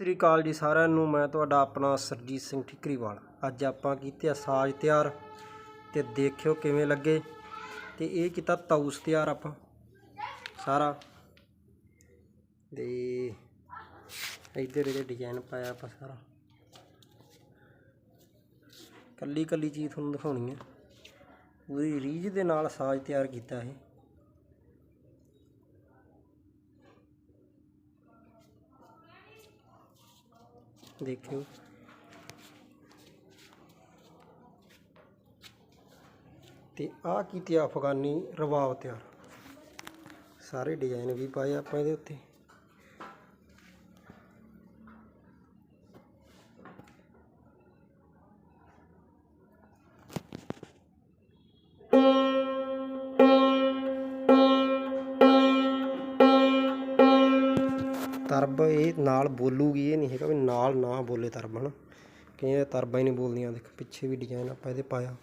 ਸ੍ਰੀ ਅਕਾਲ ਜੀ ਸਾਰਿਆਂ ਨੂੰ, ਮੈਂ ਤੁਹਾਡਾ ਆਪਣਾ ਸਰਜੀਤ ਸਿੰਘ ਠਿਕਰੀਵਾਲ। ਅੱਜ ਆਪਾਂ ਕੀਤੇ ਆ ਸਾਜ ਤਿਆਰ ਤੇ ਦੇਖਿਓ ਕਿਵੇਂ ਲੱਗੇ। ਤੇ ਇਹ ਕੀਤਾ ਤਾਊਸ ਤਿਆਰ ਆਪਾਂ, ਸਾਰਾ। ਤੇ ਇੱਧਰ ਇਹਦੇ ਡਿਜ਼ਾਈਨ ਪਾਇਆ ਆਪਾਂ ਸਾਰਾ। ਕੱਲੀ ਕੱਲੀ ਚੀਜ਼ ਤੁਹਾਨੂੰ ਦਿਖਾਉਣੀ ਹੈ ਪੂਰੀ ਰੀਝ ਦੇ ਨਾਲ ਸਾਜ ਤਿਆਰ ਕੀਤਾ ਇਹ। ਦੇਖਿਓ। ਤੇ ਆਹ ਕੀਤੀ ਅਫਗਾਨੀ ਰਵਾਬ ਤਿਆਰ। ਸਾਰੇ ਡਿਜ਼ਾਈਨ ਵੀ ਪਾਏ ਆਪਾਂ ਇਹਦੇ ਉੱਤੇ। ਤਰਬ ਇਹ ਨਾਲ ਬੋਲੂਗੀ, ਇਹ ਨਹੀਂ ਹੈਗਾ ਵੀ ਨਾਲ ਨਾ ਬੋਲੇ ਤਰਬ, ਹਨਾ? ਕਿ ਇਹ ਤਰਬਾਂ ਹੀ ਨਹੀਂ ਬੋਲਦੀਆਂ, ਦੇਖ, ਪਿੱਛੇ ਵੀ ਡਿਜ਼ਾਈਨ ਆਪਾਂ ਇਹਦੇ ਪਾਇਆ।